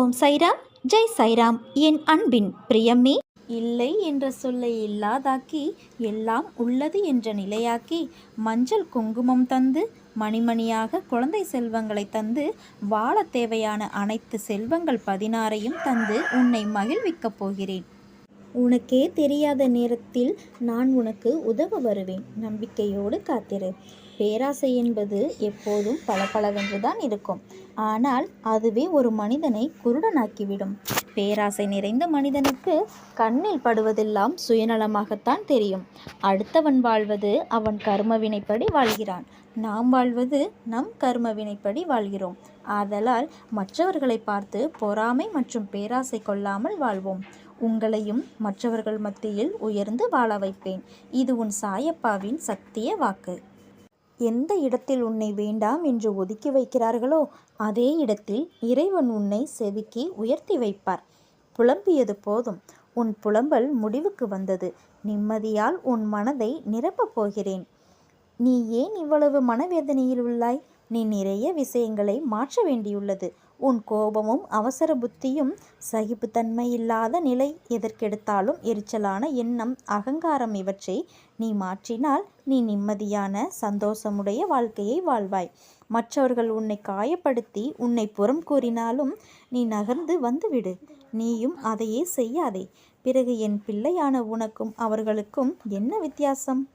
ஓம் சைராம். ஜெய் சைராம் என் அன்பின் பிரியமே. இல்லை என்ற சொல்லை இல்லாதாக்கி எல்லாம் உள்ளது என்ற நிலையாக்கி மஞ்சள் குங்குமம் தந்து மணிமணியாக குழந்தை செல்வங்களை தந்து வாழ தேவையான அனைத்து செல்வங்கள் பதினாறையும் தந்து உன்னை மகிழ்விக்கப் போகிறேன். உனக்கே தெரியாத நேரத்தில் நான் உனக்கு உதவ வருவேன். நம்பிக்கையோடு காத்திரு. பேராசை என்பது எப்போதும் பளபளவென்று தான் இருக்கும். ஆனால் அதுவே ஒரு மனிதனை குருடனாக்கிவிடும். பேராசை நிறைந்த மனிதனுக்கு கண்ணில் படுவதெல்லாம் சுயநலமாகத்தான் தெரியும். அடுத்தவன் வாழ்வது அவன் கர்மவினைப்படி வாழ்கிறான். நாம் வாழ்வது நம் கர்மவினைப்படி வாழ்கிறோம். ஆதலால் மற்றவர்களை பார்த்து பொறாமை மற்றும் பேராசை கொள்ளாமல் வாழ்வோம். உங்களையும் மற்றவர்கள் மத்தியில் உயர்ந்து வாழ வைப்பேன். இது உன் சாயப்பாவின் சத்திய வாக்கு. எந்த இடத்தில் உன்னை வேண்டாம் என்று ஒதுக்கி வைக்கிறார்களோ அதே இடத்தில் இறைவன் உன்னை செதுக்கி உயர்த்தி வைப்பார். புலம்பியது போதும். உன் புலம்பல் முடிவுக்கு வந்தது. நிம்மதியால் உன் மனதை நிரப்பப் போகிறேன். நீ ஏன் இவ்வளவு மனவேதனையில் உள்ளாய்? நீ நிறைய விஷயங்களை மாற்ற வேண்டியுள்ளது. உன் கோபமும் அவசர புத்தியும் சகிப்புத்தன்மை இல்லாத நிலை எதற்கெடுத்தாலும் எரிச்சலான எண்ணம் அகங்காரம் இவற்றை நீ மாற்றினால் நீ நிம்மதியான சந்தோஷமுடைய வாழ்க்கையை வாழ்வாய். மற்றவர்கள் உன்னை காயப்படுத்தி உன்னை புறம் கூறினாலும் நீ நகர்ந்து வந்துவிடு. நீயும் அதையே செய்யாதே. பிறகு என் பிள்ளையான உனக்கும் அவர்களுக்கும் என்ன வித்தியாசம்?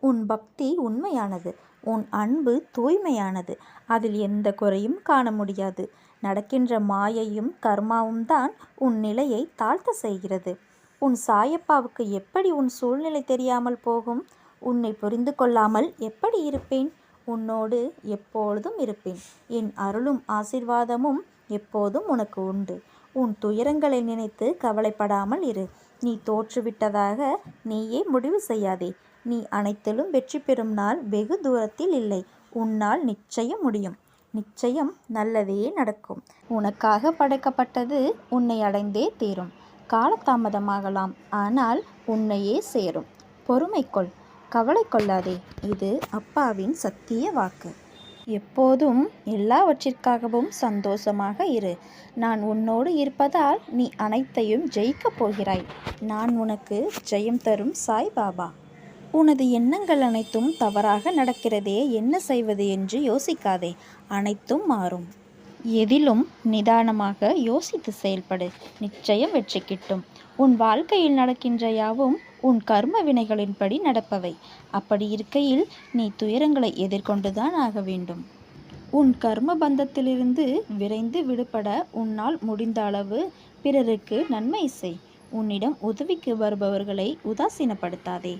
உன் பக்தி உண்மையானது. உன் அன்பு தூய்மையானது. அதில் எந்த குறையும் காண முடியாது. நடக்கின்ற மாயையும் கர்மாவும் தான் உன் நிலையை தாழ்த்த செய்கிறது. உன் சாயப்பாவுக்கு எப்படி உன் சூழ்நிலை தெரியாமல் போகும்? உன்னை புரிந்து கொள்ளாமல் எப்படி இருப்பேன்? உன்னோடு எப்பொழுதும் இருப்பேன். என் அருளும் ஆசிர்வாதமும் எப்போதும் உனக்கு உண்டு. உன் துயரங்களை நினைத்து கவலைப்படாமல் இரு. நீ தோற்றுவிட்டதாக நீயே முடிவு செய்யாதே. நீ அனைத்திலும் வெற்றி பெறும் நாள் வெகு தூரத்தில் இல்லை. உன்னால் நிச்சயம் முடியும். நிச்சயம் நல்லதே நடக்கும். உனக்காக படைக்கப்பட்டது உன்னை அடைந்தே தீரும். காலதாமதமாகலாம் ஆனால் உன்னையே சேரும். பொறுமை கொள் கவலை கொள்ளாதே இது அப்பாவின் சத்திய வாக்கு. எப்போதும் எல்லாவற்றிற்காகவும் சந்தோஷமாக இரு. நான் உன்னோடு இருப்பதால் நீ அனைத்தையும் ஜெயிக்கப் போகிறாய். நான் உனக்கு ஜெயம் தரும் சாய் பாபா உனது எண்ணங்கள் அனைத்தும் தவறாக நடக்கிறதே என்ன செய்வது என்று யோசிக்காதே அனைத்தும் மாறும். எதிலும் நிதானமாக யோசித்து செயல்படு நிச்சயம் வெற்றி கிட்டும். உன் வாழ்க்கையில் நடக்கின்ற யாவும் உன் கர்ம வினைகளின்படி நடப்பவை. அப்படி இருக்கையில் நீ துயரங்களை எதிர்கொண்டுதான் ஆக வேண்டும். உன் கர்ம பந்தத்திலிருந்து விரைந்து விடுபட உன்னால் முடிந்த அளவு பிறருக்கு நன்மை செய். உன்னிடம் உதவிக்கு வருபவர்களை உதாசீனப்படுத்தாதே.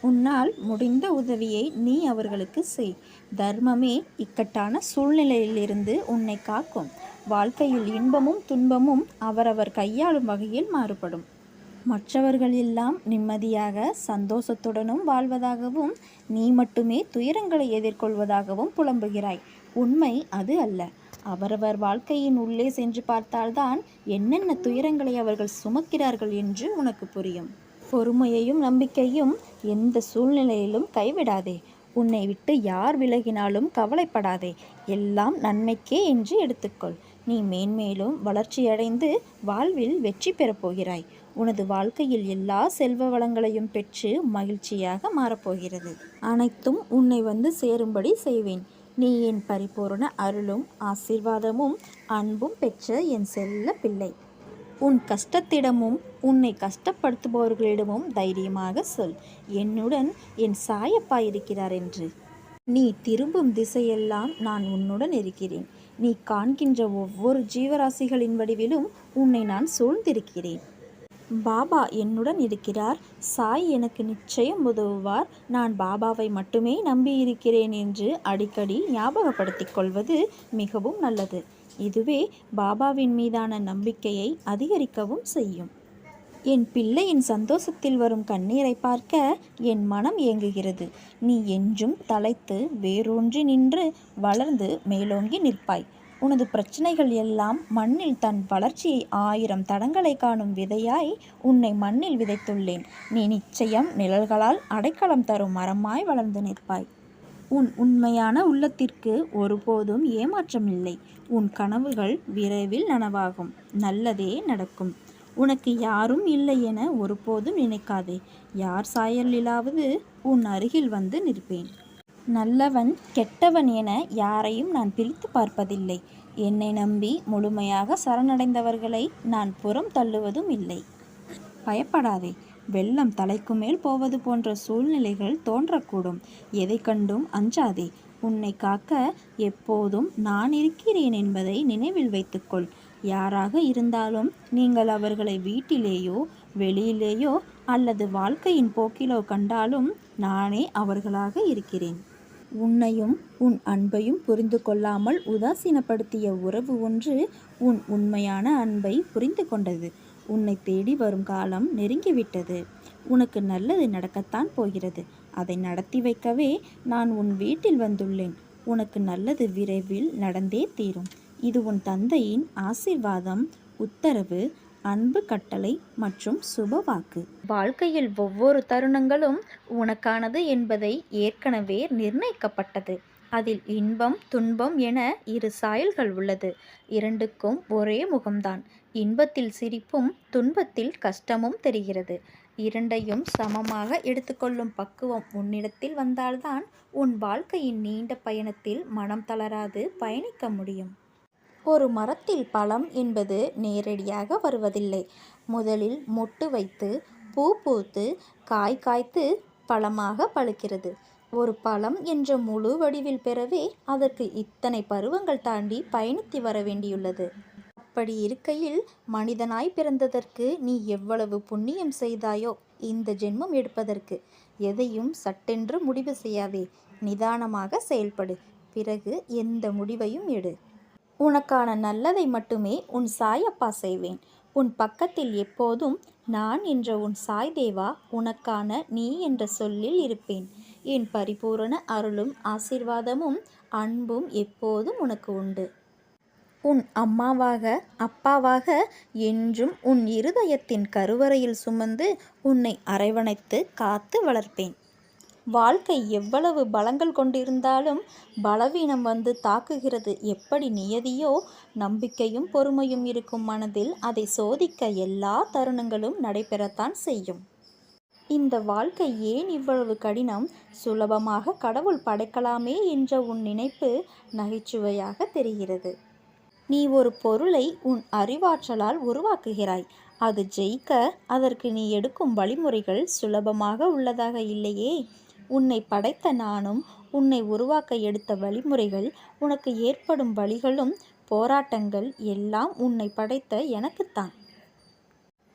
உன்னால் முடிந்த உதவியை நீ அவர்களுக்கு செய். தர்மமே இக்கட்டான சூழ்நிலையிலிருந்து உன்னை காக்கும். வாழ்க்கையில் இன்பமும் துன்பமும் அவரவர் கையாளும் வகையில் மாறுபடும். மற்றவர்கள் எல்லாம் நிம்மதியாக சந்தோஷத்துடனும் வாழ்வதாகவும் நீ மட்டுமே துயரங்களை எதிர்கொள்வதாகவும் புலம்புகிறாய். உண்மை அது அல்ல. அவரவர் வாழ்க்கையின் உள்ளே சென்று பார்த்தால்தான் என்னென்ன துயரங்களை அவர்கள் சுமக்கிறார்கள் என்று உனக்கு புரியும். பொறுமையையும் நம்பிக்கையும் எந்த சூழ்நிலையிலும் கைவிடாதே. உன்னை விட்டு யார் விலகினாலும் கவலைப்படாதே. எல்லாம் நன்மைக்கே என்று எடுத்துக்கொள். நீ மேன்மேலும் வளர்ச்சியடைந்து வாழ்வில் வெற்றி பெறப் போகிறாய். உனது வாழ்க்கையில் எல்லா செல்வ வளங்களையும் பெற்று மகிழ்ச்சியாக மாறப்போகிறது. அனைத்தும் உன்னை வந்து சேரும்படி செய்வேன். நீ என் பரிபூர்ண அருளும் ஆசீர்வாதமும் அன்பும் பெற்ற என் செல்ல பிள்ளை. உன் கஷ்டத்திடமும் உன்னை கஷ்டப்படுத்துபவர்களிடமும் தைரியமாக சொல். என்னுடன் என் சாயப்பா இருக்கிறார் என்று. நீ திரும்பும் திசையெல்லாம் நான் உன்னுடன் இருக்கிறேன். நீ காண்கின்ற ஒவ்வொரு ஜீவராசிகளின் வடிவிலும் உன்னை நான் சூழ்ந்திருக்கிறேன். பாபா என்னுடன் இருக்கிறார். சாய் எனக்கு நிச்சயம் உதவுவார். நான் பாபாவை மட்டுமே நம்பியிருக்கிறேன் என்று அடிக்கடி ஞாபகப்படுத்திக் கொள்வது மிகவும் நல்லது. இதுவே பாபாவின் மீதான நம்பிக்கையை அதிகரிக்கவும் செய்யும். என் பிள்ளையின் சந்தோஷத்தில் வரும் கண்ணீரை பார்க்க என் மனம் இயங்குகிறது நீ என்றும் தலைத்து வேரூன்றி நின்று வளர்ந்து மேலோங்கி நிற்பாய். உனது பிரச்சனைகள் எல்லாம் மண்ணில் தன் வளர்ச்சியை ஆயிரம் தடங்களை காணும் விதையாய் உன்னை மண்ணில் விதைத்துள்ளேன். நீ நிச்சயம் நிழல்களால் அடைக்கலம் தரும் மரமாய் வளர்ந்து நிற்பாய். உன் உண்மையான உள்ளத்திற்கு ஒருபோதும் ஏமாற்றம் இல்லை உன் கனவுகள் விரைவில் நனவாகும். நல்லதே நடக்கும். உனக்கு யாரும் இல்லை என ஒருபோதும் நினைக்காதே. யார் சாயலிலாவது உன் அருகில் வந்து நிற்பேன். நல்லவன் கெட்டவன் என யாரையும் நான் பிரித்து பார்ப்பதில்லை. என்னை நம்பி முழுமையாக சரணடைந்தவர்களை நான் புறம் தள்ளுவதும் இல்லை. பயப்படாதே. வெள்ளம் தலைக்கு மேல் போவது போன்ற சூழ்நிலைகள் தோன்றக்கூடும். எதை கண்டும் அஞ்சாதே. உன்னை காக்க எப்போதும் நான் இருக்கிறேன் என்பதை நினைவில் வைத்துக்கொள். யாராக இருந்தாலும் நீங்கள் அவர்களை வீட்டிலேயோ வெளியிலேயோ அல்லது வாழ்க்கையின் போக்கிலோ கண்டாலும் நானே அவர்களாக இருக்கிறேன். உன்னையும் உன் அன்பையும் புரிந்து கொள்ளாமல் உதாசீனப்படுத்திய உறவு ஒன்று உன் உண்மையான அன்பை புரிந்து கொண்டது. உன்னை தேடி வரும் காலம் நெருங்கிவிட்டது. உனக்கு நல்லது நடக்கத்தான் போகிறது. அதை நடத்தி வைக்கவே நான் உன் வீட்டில் வந்துள்ளேன். உனக்கு நல்லது விரைவில் நடந்தே தீரும். இது உன் தந்தையின் ஆசீர்வாதம் உத்தரவு அன்பு கட்டளை மற்றும் சுபவாக்கு. வாழ்க்கையில் ஒவ்வொரு தருணங்களும் உனக்கானது என்பதை ஏற்கனவே நிர்ணயிக்கப்பட்டது. அதில் இன்பம் துன்பம் என இரு சாயல்கள் உள்ளது. இரண்டுக்கும் ஒரே முகம்தான். இன்பத்தில் சிரிப்பும் துன்பத்தில் கஷ்டமும் தெரிகிறது. இரண்டையும் சமமாக எடுத்துக்கொள்ளும் பக்குவம் உன்னிடத்தில் வந்தால்தான் உன் வாழ்க்கையின் நீண்ட பயணத்தில் மனம் தளராது பயணிக்க முடியும். ஒரு மரத்தில் பழம் என்பது நேரடியாக வருவதில்லை. முதலில் மொட்டு வைத்து பூ பூத்து காய் காய்த்து பழமாக பழுக்கிறது. ஒரு பழம் என்ற முழு வடிவில் பெறவே அதற்கு இத்தனை பருவங்கள் தாண்டி பயணித்து வர வேண்டியுள்ளது. அப்படி இருக்கையில் மனிதனாய் பிறந்ததற்கு நீ எவ்வளவு புண்ணியம் செய்தாயோ இந்த ஜென்மம் எடுப்பதற்கு எதையும் சட்டென்று முடிவு செய்யாதே நிதானமாக செயல்படு. பிறகு எந்த முடிவையும் எடு. உனக்கான நல்லதை மட்டுமே உன் சாயப்பா செய்வேன். உன் பக்கத்தில் எப்போதும் நான் என்ற உன் சாய் தேவா உனக்கான நீ என்ற சொல்லில் இருப்பேன். என் பரிபூரண அருளும் ஆசீர்வாதமும் அன்பும் எப்போதும் உனக்கு உண்டு. உன் அம்மாவாக அப்பாவாக என்றும் உன் இருதயத்தின் கருவறையில் சுமந்து உன்னை அரவணைத்து காத்து வளர்ப்பேன். வாழ்க்கை எவ்வளவு பலங்கள் கொண்டிருந்தாலும் பலவீனம் வந்து தாக்குகிறது. எப்படி நியதியோ நம்பிக்கையும் பொறுமையும் இருக்கும் மனதில் அதை சோதிக்க எல்லா தருணங்களும் நடைபெறத்தான் செய்யும். இந்த வாழ்க்கை ஏன் இவ்வளவு கடினம்? சுலபமாக கடவுள் படைக்கலாமே என்ற உன் நினைப்பு நகைச்சுவையாக தெரிகிறது. நீ ஒரு பொருளை உன் அறிவாற்றலால் உருவாக்குகிறாய். அது ஜெயிக்க அதற்கு நீ எடுக்கும் வழிமுறைகள் சுலபமாக உள்ளதாக இல்லையே. உன்னை படைத்த நானும் உன்னை உருவாக்க எடுத்த வழிமுறைகள் உனக்கு ஏற்படும் வழிகளும் போராட்டங்கள் எல்லாம் உன்னை படைத்த எனக்குத்தான்.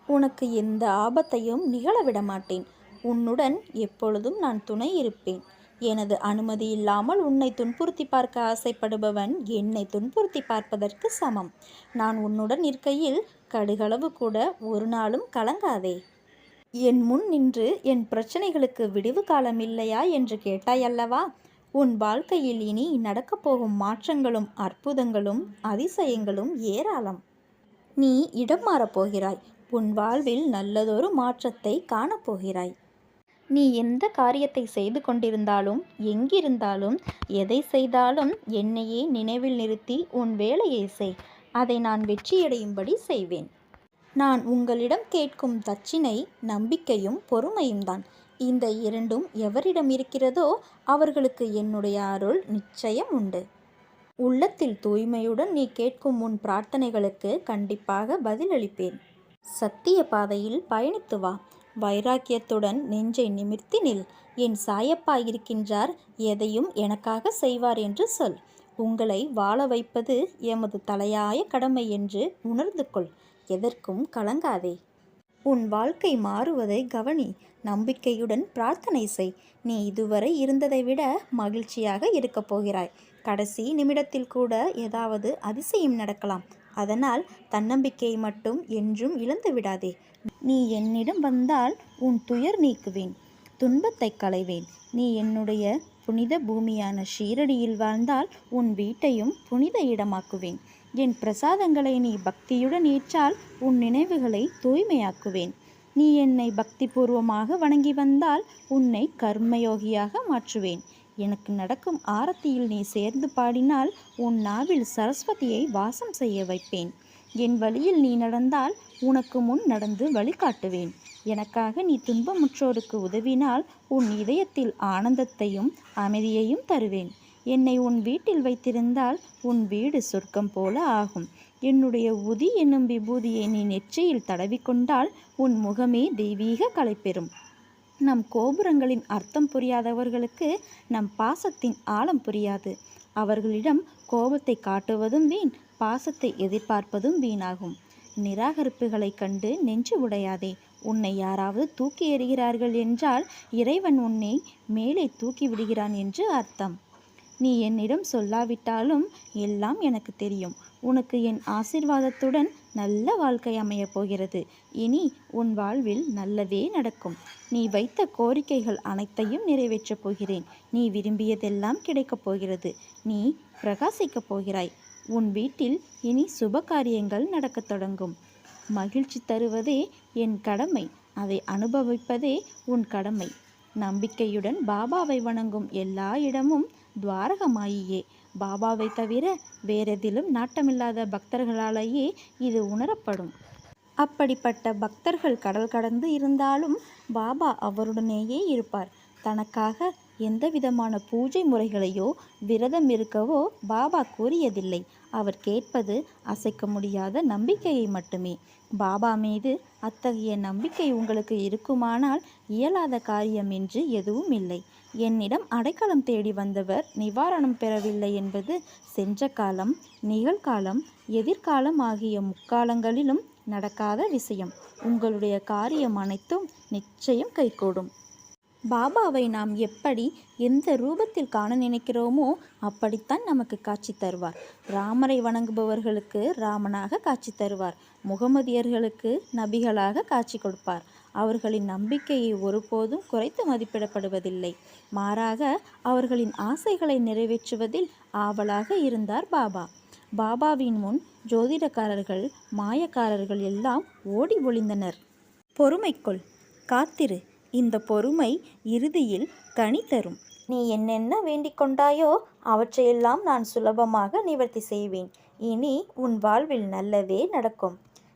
உனக்கு எந்த ஆபத்தையும் நிகழவிட மாட்டேன் உன்னுடன் எப்பொழுதும் நான் துணை இருப்பேன். எனது அனுமதி இல்லாமல் உன்னை துன்புறுத்தி பார்க்க ஆசைப்படுபவன் என்னை துன்புறுத்தி பார்ப்பதற்கு சமம். நான் உன்னுடன் இருக்கையில் கடுகளவு கூட ஒரு நாளும் கலங்காதே. என் முன் நின்று என் பிரச்சனைகளுக்கு விடிவு காலம் இல்லையா என்று கேட்டாயல்லவா உன் வாழ்க்கையில் இனி நடக்கப் போகும் மாற்றங்களும் அற்புதங்களும் அதிசயங்களும் ஏராளம். நீ இடம் மாறப் போகிறாய். உன் வாழ்வில் நல்லதொரு மாற்றத்தை காணப்போகிறாய். நீ எந்த காரியத்தை செய்து கொண்டிருந்தாலும் எங்கிருந்தாலும் எதை செய்தாலும் என்னையே நினைவில் நிறுத்தி உன் வேலையை செய். அதை நான் வெற்றியடையும்படி செய்வேன். நான் உங்களிடம் கேட்கும் தச்சினை நம்பிக்கையும் பொறுமையும் தான். இந்த இரண்டும் எவரிடம் இருக்கிறதோ அவர்களுக்கு என்னுடைய அருள் நிச்சயம் உண்டு. உள்ளத்தில் தூய்மையுடன் நீ கேட்கும் உன் பிரார்த்தனைகளுக்கு கண்டிப்பாக பதிலளிப்பேன். சத்திய பாதையில் பயணித்து வா. வைராக்கியத்துடன் நெஞ்சை நிமிர்த்தி நில். என் சாயப்பா இருக்கின்றார். எதையும் எனக்காக செய்வார் என்று சொல். உங்களை வாழ வைப்பது எமது தலையாய கடமை என்று உணர்ந்து கொள். எதற்கும் கலங்காதே. உன் வாழ்க்கை மாறுவதை கவனி. நம்பிக்கையுடன் பிரார்த்தனை செய். நீ இதுவரை இருந்ததை விட மகிழ்ச்சியாக இருக்கப் போகிறாய். கடைசி நிமிடத்தில் கூட ஏதாவது அதிசயம் நடக்கலாம். அதனால் தன்னம்பிக்கையை மட்டும் என்றும் இழந்து விடாதே. நீ என்னிடம் வந்தால் உன் துயர் நீக்குவேன் துன்பத்தை களைவேன். நீ என்னுடைய புனித பூமியான ஷீரடியில் வாழ்ந்தால் உன் வீட்டையும் புனித இடமாக்குவேன். என் பிரசாதங்களை நீ பக்தியுடன் ஏற்றால் உன் நினைவுகளை தூய்மையாக்குவேன். நீ என்னை பக்திபூர்வமாக வணங்கி வந்தால் உன்னை கர்மயோகியாக மாற்றுவேன். எனக்கு நடக்கும் ஆரத்தியில் நீ சேர்ந்து பாடினால் உன் நாவில் சரஸ்வதியை வாசம் செய்ய வைப்பேன். என் வழியில் நீ நடந்தால் உனக்கு முன் நடந்து வழிகாட்டுவேன். எனக்காக நீ துன்பமுற்றோருக்கு உதவினால் உன் இதயத்தில் ஆனந்தத்தையும் அமைதியையும் தருவேன். என்னை உன் வீட்டில் வைத்திருந்தால் உன் வீடு சொர்க்கம் போல ஆகும். என்னுடைய உதி என்னும் விபூதியை நீ நெற்றியில் தடவிக்கொண்டால் உன் முகமே தெய்வீக கலை பெறும் நம் கோபுரங்களின் அர்த்தம் புரியாதவர்களுக்கு நம் பாசத்தின் ஆழம் புரியாது. அவர்களிடம் கோபத்தை காட்டுவதும் வீண் பாசத்தை எதிர்பார்ப்பதும் வீணாகும். நிராகரிப்புகளைக் கண்டு நெஞ்சு உடையாதே. உன்னை யாராவது தூக்கி எறிகிறார்கள் என்றால் இறைவன் உன்னை மேலே தூக்கி விடுகிறான் என்று அர்த்தம். நீ என்னிடம் சொல்லாவிட்டாலும் எல்லாம் எனக்கு தெரியும். உனக்கு என் ஆசிர்வாதத்துடன் நல்ல வாழ்க்கை அமையப் போகிறது. இனி உன் வாழ்வில் நல்லதே நடக்கும். நீ வைத்த கோரிக்கைகள் அனைத்தையும் நிறைவேற்றப் போகிறேன். நீ விரும்பியதெல்லாம் கிடைக்கப் போகிறது. நீ பிரகாசிக்கப் போகிறாய். உன் வீட்டில் இனி சுப காரியங்கள் நடக்கத் தொடங்கும். மகிழ்ச்சி தருவதே என் கடமை. அதை அனுபவிப்பதே உன் கடமை. நம்பிக்கையுடன் பாபாவை வணங்கும் எல்லா இடமும் துவாரகமாயியே. பாபாவை தவிர வேறெதிலும் நாட்டமில்லாத பக்தர்களாலேயே இது உணரப்படும். அப்படிப்பட்ட பக்தர்கள் கடல் கடந்து இருந்தாலும் பாபா அவருடனேயே இருப்பார். தனக்காக எந்த விதமான பூஜை முறைகளையோ விரதம் இருக்கவோ பாபா கூறியதில்லை. அவர் கேட்பது அசைக்க முடியாத நம்பிக்கையை மட்டுமே. பாபா மீது அத்தகைய நம்பிக்கை உங்களுக்கு இருக்குமானால் இயலாத காரியம் என்று எதுவும் இல்லை. என்னிடம் அடைக்கலம் தேடி வந்தவர் நிவாரணம் பெறவில்லை என்பது சென்ற காலம் நிகழ்காலம் எதிர்காலம் ஆகிய முக்காலங்களிலும் நடக்காத விஷயம். உங்களுடைய காரியம் அனைத்தும் நிச்சயம் கைகூடும். பாபாவை நாம் எப்படி எந்த ரூபத்தில் காண நினைக்கிறோமோ அப்படித்தான் நமக்கு காட்சி தருவார். ராமரை வணங்குபவர்களுக்கு ராமனாக காட்சி தருவார். முகமதியர்களுக்கு நபிகளாக காட்சி கொடுப்பார். அவர்களின் நம்பிக்கையை ஒருபோதும் குறைத்து மதிப்பிடப்படுவதில்லை. மாறாக அவர்களின் ஆசைகளை நிறைவேற்றுவதில் ஆவலாக இருந்தார் பாபா. பாபாவின் முன் ஜோதிடக்காரர்கள் மாயக்காரர்கள் எல்லாம் ஓடி ஒளிந்தனர். பொறுமைக்குள் காத்திரு. இந்த பொறுமை இறுதியில் கனி தரும். நீ என்னென்ன வேண்டிக் கொண்டாயோ அவற்றையெல்லாம் நான் சுலபமாக நிவர்த்தி செய்வேன். இனி உன் வாழ்வில் நல்லதே நடக்கும்.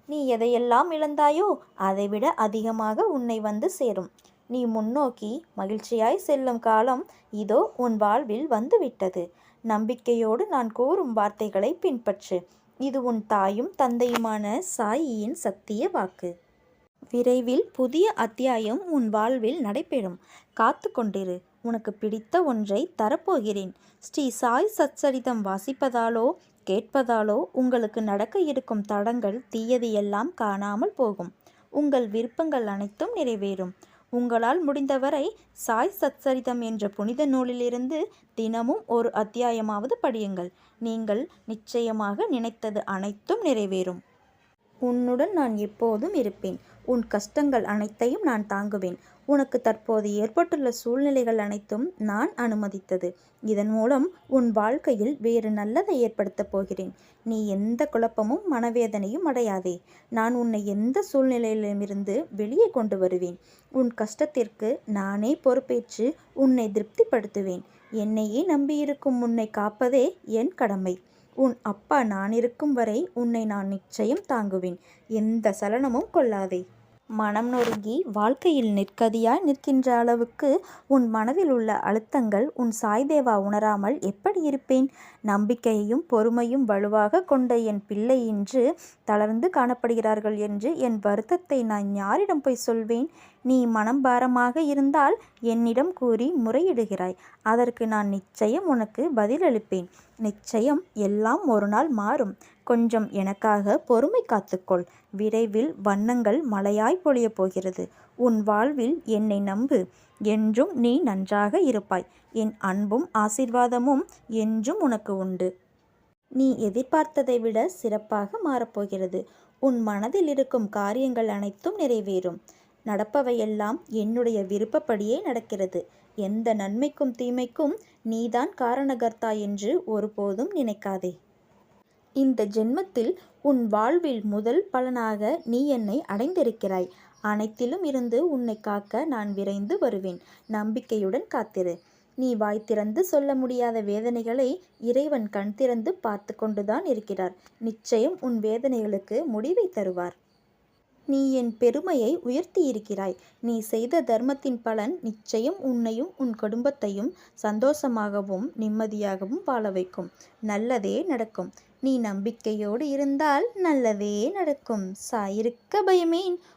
நீ எதையெல்லாம் இழந்தாயோ அதைவிட அதிகமாக உன்னை வந்து சேரும். நீ முன்னோக்கி மகிழ்ச்சியாய் செல்லும் காலம் இதோ உன் வாழ்வில் வந்துவிட்டது. நம்பிக்கையோடு நான் கூறும் வார்த்தைகளை பின்பற்று. இது உன் தாயும் தந்தையுமான சாயியின் சத்திய வாக்கு. விரைவில் புதிய அத்தியாயம் உன் வாழ்வில் நடைபெறும். காத்து கொண்டிரு. உனக்கு பிடித்த ஒன்றை தரப்போகிறேன். ஸ்ரீ சாய் சச்சரிதம் வாசிப்பதாலோ கேட்பதாலோ உங்களுக்கு நடக்க இருக்கும் தடங்கள் தீயது எல்லாம் காணாமல் போகும். உங்கள் விருப்பங்கள் அனைத்தும் நிறைவேறும். உங்களால் முடிந்தவரை சாய் சச்சரிதம் என்ற புனித நூலிலிருந்து தினமும் ஒரு அத்தியாயமாவது படியுங்கள். நீங்கள் நிச்சயமாக நினைத்தது அனைத்தும் நிறைவேறும். உன்னுடன் நான் எப்போதும் இருப்பேன். உன் கஷ்டங்கள் அனைத்தையும் நான் தாங்குவேன். உனக்கு தற்போது ஏற்பட்டுள்ள சூழ்நிலைகள் அனைத்தும் நான் அனுமதித்தது. இதன் மூலம் உன் வாழ்க்கையில் வேறு நல்லதை ஏற்படுத்தப் போகிறேன். நீ எந்த குழப்பமும் மனவேதனையும் அடையாதே. நான் உன்னை எந்த சூழ்நிலையிலுமிருந்து வெளியே கொண்டு வருவேன்? உன் கஷ்டத்திற்கு நானே பொறுப்பேற்று உன்னை திருப்திப்படுத்துவேன். என்னையே நம்பியிருக்கும் உன்னை காப்பதே என் கடமை. உன் அப்பா நான் இருக்கும் வரை உன்னை நான் நிச்சயம் தாங்குவேன். எந்த சலனமும் கொள்ளாதே. மனம் நொறுங்கி வாழ்க்கையில் நிற்கதியாய் நிற்கின்ற அளவுக்கு உன் மனதில் உள்ள அழுத்தங்கள் உன் சாய்தேவா உணராமல் எப்படி இருப்பேன்? நம்பிக்கையையும் பொறுமையும் வலுவாக கொண்ட என் பிள்ளை இன்று தளர்ந்து காணப்படுகிறார்கள் என்று என் வருத்தத்தை நான் யாரிடம் போய் சொல்வேன்? நீ மனம் பாரமாக இருந்தால் என்னிடம் கூறி முறையிடுகிறாய். அதற்கு நான் நிச்சயம் உனக்கு பதிலளிப்பேன். நிச்சயம் எல்லாம் ஒரு நாள் மாறும். கொஞ்சம் எனக்காக பொறுமை காத்துக்கொள். விரைவில் வண்ணங்கள் மழையாய் பொழியப் போகிறது. உன் வாழ்வில் என்னை நம்பு. என்றும் நீ நன்றாக இருப்பாய். என் அன்பும் ஆசிர்வாதமும் என்றும் உனக்கு உண்டு. நீ எதிர்பார்த்ததை விட சிறப்பாக மாறப்போகிறது உன் மனதில் இருக்கும் காரியங்கள் அனைத்தும் நிறைவேறும். நடப்பவையெல்லாம் என்னுடைய விருப்பப்படியே நடக்கிறது. எந்த நன்மைக்கும் தீமைக்கும் நீதான் காரணகர்த்தா என்று ஒருபோதும் நினைக்காதே. இந்த ஜென்மத்தில் உன் வாழ்வில் முதல் பலனாக நீ என்னை அடைந்திருக்கிறாய். அனைத்திலும் இருந்து உன்னை காக்க நான் விரைந்து வருவேன். நம்பிக்கையுடன் காத்திரு. நீ வாய் திறந்து சொல்ல முடியாத வேதனைகளை இறைவன் கண் திறந்து பார்த்து கொண்டுதான் இருக்கிறார். நிச்சயம் உன் வேதனைகளுக்கு முடிவை தருவார். நீ என் பெருமையை உயர்த்தியிருக்கிறாய். நீ செய்த தர்மத்தின் பலன் நிச்சயம் உன்னையும் உன் குடும்பத்தையும் சந்தோஷமாகவும் நிம்மதியாகவும் வாழ வைக்கும். நல்லதே நடக்கும். நீ நம்பிக்கையோடு இருந்தால் நல்லதே நடக்கும். சாயிருக்க பயமேன்.